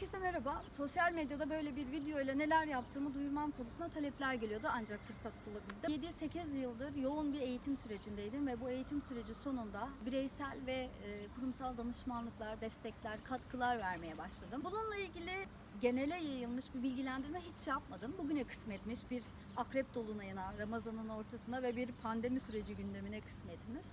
Merhaba, sosyal medyada böyle bir video ile neler yaptığımı duyurmam konusunda talepler geliyordu ancak fırsat bulabildim. 7-8 yıldır yoğun bir eğitim sürecindeydim ve bu eğitim süreci sonunda bireysel ve e, kurumsal danışmanlıklar, destekler, katkılar vermeye başladım. Bununla ilgili genele yayılmış bir bilgilendirme hiç yapmadım. Bugüne kısmetmiş bir akrep dolunayına, Ramazan'ın ortasına ve bir pandemi süreci gündemine kısmetmiş.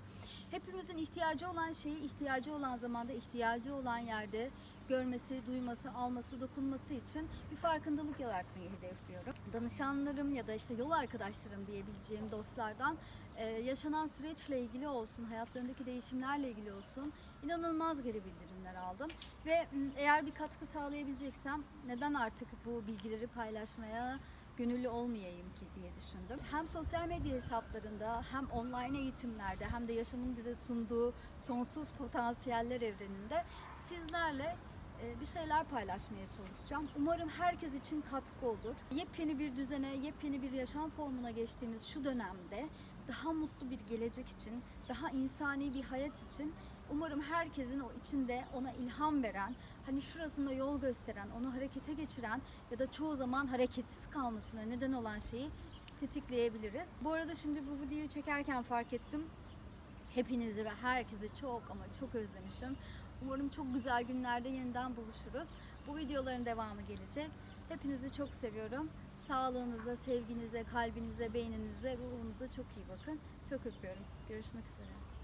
Hepimizin ihtiyacı olan şeyi ihtiyacı olan zamanda ihtiyacı olan yerde görmesi, duyması, alması, dokunması için bir farkındalık yaratmayı hedefliyorum. Danışanlarım ya da işte yol arkadaşlarım diyebileceğim dostlardan e, yaşanan süreçle ilgili olsun, hayatlarındaki değişimlerle ilgili olsun inanılmaz geri bildirimler aldım. Ve eğer bir katkı sağlayabileceksem neden artık bu bilgileri paylaşmaya gönüllü olmayayım ki diye düşündüm. Hem sosyal medya hesaplarında hem online eğitimlerde hem de yaşamın bize sunduğu sonsuz potansiyeller evreninde sizlerle e, bir şeyler paylaşmaya çalışacağım. Umarım herkes için katkı olur. Yepyeni bir düzene, yepyeni bir yaşam formuna geçtiğimiz şu dönemde daha mutlu bir gelecek için, daha insani bir hayat için umarım herkesin o içinde ona ilham veren, hani şurasında yol gösteren, onu harekete geçiren ya da çoğu zaman hareketsiz kalmasına neden olan şeyi tetikleyebiliriz. Bu arada şimdi bu videoyu çekerken fark ettim. Hepinizi ve herkesi çok ama çok özlemişim. Umarım çok güzel günlerde yeniden buluşuruz. Bu videoların devamı gelecek. Hepinizi çok seviyorum. Sağlığınıza, sevginize, kalbinize, beyninize, ruhunuza çok iyi bakın. Çok öpüyorum. Görüşmek üzere.